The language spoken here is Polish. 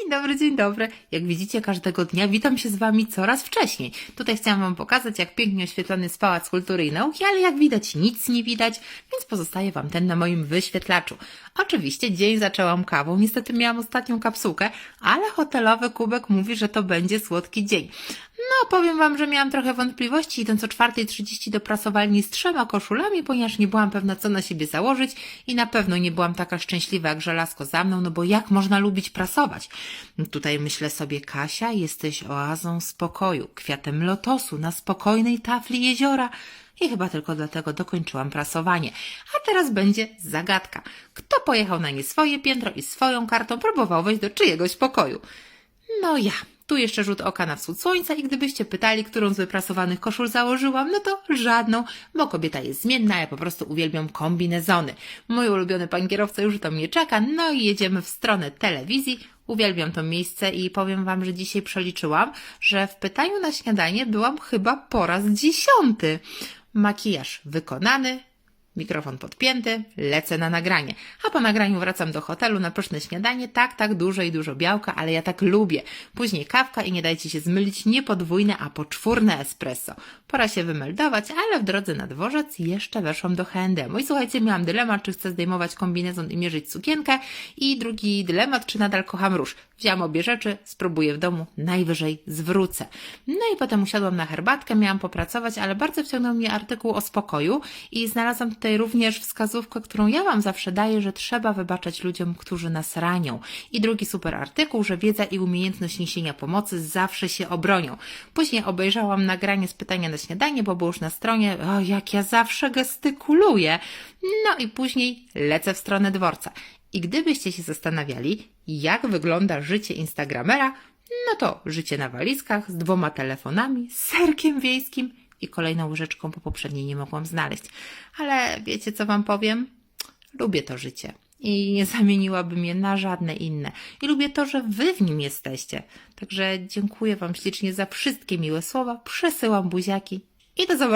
Dzień dobry, dzień dobry. Jak widzicie, każdego dnia witam się z Wami coraz wcześniej. Tutaj chciałam Wam pokazać, jak pięknie oświetlony jest Pałac Kultury i Nauki, ale jak widać, nic nie widać, więc pozostaje Wam ten na moim wyświetlaczu. Oczywiście dzień zaczęłam kawą, niestety miałam ostatnią kapsułkę, ale hotelowy kubek mówi, że to będzie słodki dzień. No, powiem Wam, że miałam trochę wątpliwości idąc o 4.30 do prasowalni z trzema koszulami, ponieważ nie byłam pewna, co na siebie założyć i na pewno nie byłam taka szczęśliwa jak żelazko za mną, no bo jak można lubić prasować? Tutaj myślę sobie, Kasia, jesteś oazą spokoju, kwiatem lotosu na spokojnej tafli jeziora. I chyba tylko dlatego dokończyłam prasowanie. A teraz będzie zagadka. Kto pojechał na nie swoje piętro i swoją kartą próbował wejść do czyjegoś pokoju? No ja. Tu jeszcze rzut oka na wschód słońca i gdybyście pytali, którą z wyprasowanych koszul założyłam, no to żadną, bo kobieta jest zmienna, ja po prostu uwielbiam kombinezony. Mój ulubiony pan kierowca już tam mnie czeka, no i jedziemy w stronę telewizji. Uwielbiam to miejsce i powiem wam, że dzisiaj przeliczyłam, że w pytaniu na śniadanie byłam chyba po raz dziesiąty. Makijaż wykonany, Mikrofon podpięty, lecę na nagranie. A po nagraniu wracam do hotelu na pyszne śniadanie. Tak, tak, dużo i dużo białka, ale ja tak lubię. Później kawka i nie dajcie się zmylić, nie podwójne, a poczwórne espresso. Pora się wymeldować, ale w drodze na dworzec jeszcze weszłam do H&M. I słuchajcie, miałam dylemat, czy chcę zdejmować kombinezon i mierzyć sukienkę. I drugi dylemat, czy nadal kocham róż. Wzięłam obie rzeczy, spróbuję w domu, najwyżej zwrócę. No i potem usiadłam na herbatkę, miałam popracować, ale bardzo wciągnął mnie artykuł o spokoju i znalazłam również wskazówkę, którą ja Wam zawsze daję, że trzeba wybaczać ludziom, którzy nas ranią. I drugi super artykuł, że wiedza i umiejętność niesienia pomocy zawsze się obronią. Później obejrzałam nagranie z pytania na śniadanie, bo było już na stronie, o jak ja zawsze gestykuluję. No i później lecę w stronę dworca. I gdybyście się zastanawiali, jak wygląda życie Instagramera, no to życie na walizkach z dwoma telefonami, serkiem wiejskim i kolejną łyżeczką, bo poprzedniej nie mogłam znaleźć. Ale wiecie, co wam powiem? Lubię to życie i nie zamieniłabym je na żadne inne. I lubię to, że wy w nim jesteście. Także dziękuję wam ślicznie za wszystkie miłe słowa, przesyłam buziaki i do zobaczenia.